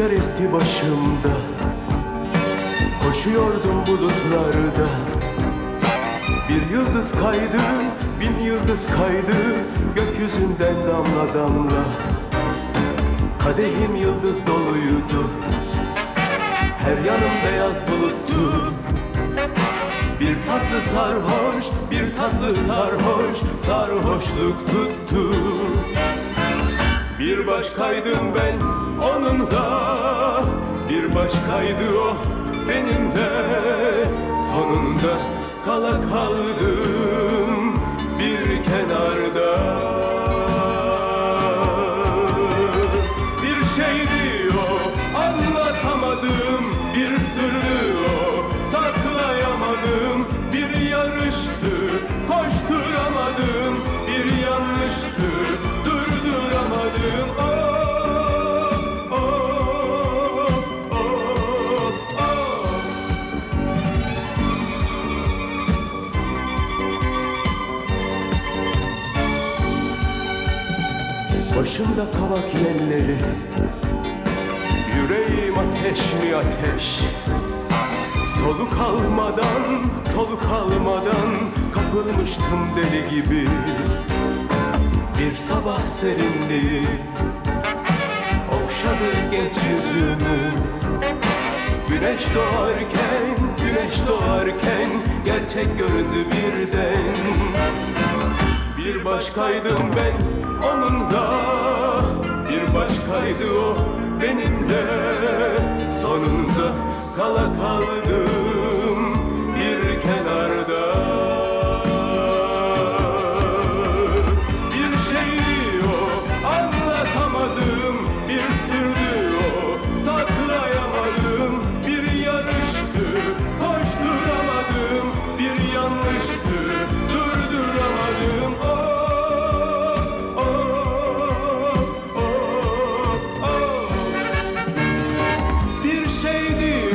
derdi başımda. Koşuyordum bulutlarda. Bir yıldız kaydı, bin yıldız kaydı Gökyüzünden damla damla. Kadehim yıldız doluydu. Her yanım beyaz buluttu. Bir tatlı sarhoş, bir tatlı sarhoş Sarhoşluk tuttu. Bir başkaydım ben onunla. Bir başkaydı o benimle. Sonunda kala kaldım bir kenarda. Bir şeydi o anlatamadım. Bir sırrı o saklayamadım. Bir yarıştı koşturamadım. Bir yanlıştı Başımda kavak yelleri. Yüreğim ateş mi ateş? Soluk almadan, soluk almadan Kapılmıştım deli gibi. Bir sabah serinliği Okşadı genç yüzümü. Güneş doğarken, güneş doğarken Gerçek göründü birden bir başkaydım ben onunla Bir başkaydı o benimle Sonunda kala kaldım 绿。